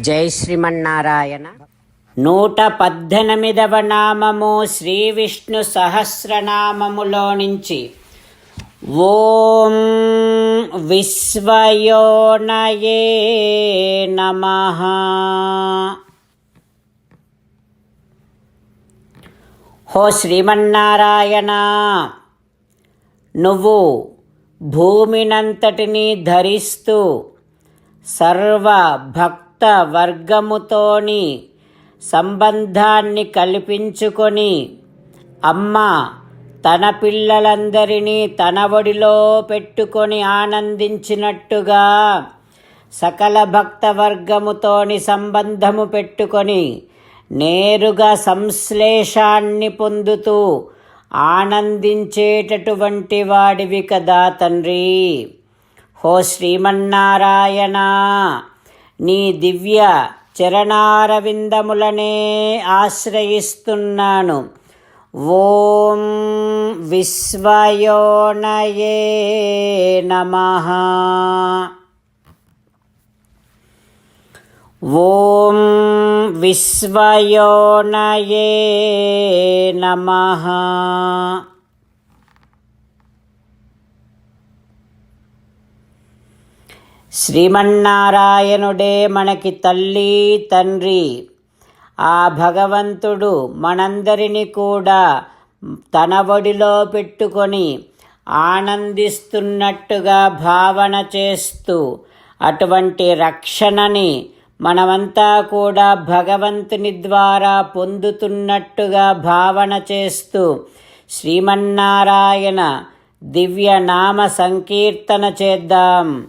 జై శ్రీమన్నారాయణ. నూట పద్దెనిమిదవ నామము శ్రీ విష్ణు సహస్రనామములో నుంచి. ఓం విశ్వయోనయే నమ. హో శ్రీమన్నారాయణ నువ్వు భూమినంతటినీ ధరిస్తూ సర్వ భక్త వర్గముతోని సంబంధాన్ని కల్పించుకొని అమ్మ తన పిల్లలందరినీ తన ఒడిలో పెట్టుకొని ఆనందించినట్టుగా సకల భక్త వర్గముతోని సంబంధము పెట్టుకొని నేరుగా సంశ్లేషాన్ని పొందుతూ ఆనందించేటటువంటి వాడివి కదా తండ్రి. హో శ్రీమన్నారాయణ. నీ దివ్య చరణారవిందములనే ఆశ్రయిస్తున్నాను. ఓం విశ్వయోనయే నమ. ఓం విశ్వయోనయే నమ. శ్రీమన్నారాయణుడే మనకి తల్లి తండ్రి. ఆ భగవంతుడు మనందరినీ కూడా తన ఒడిలో పెట్టుకొని ఆనందిస్తున్నట్టుగా భావన చేస్తూ అటువంటి రక్షణని మనమంతా కూడా భగవంతుని ద్వారా పొందుతున్నట్టుగా భావన చేస్తూ శ్రీమన్నారాయణ దివ్య నామ సంకీర్తన చేద్దాం.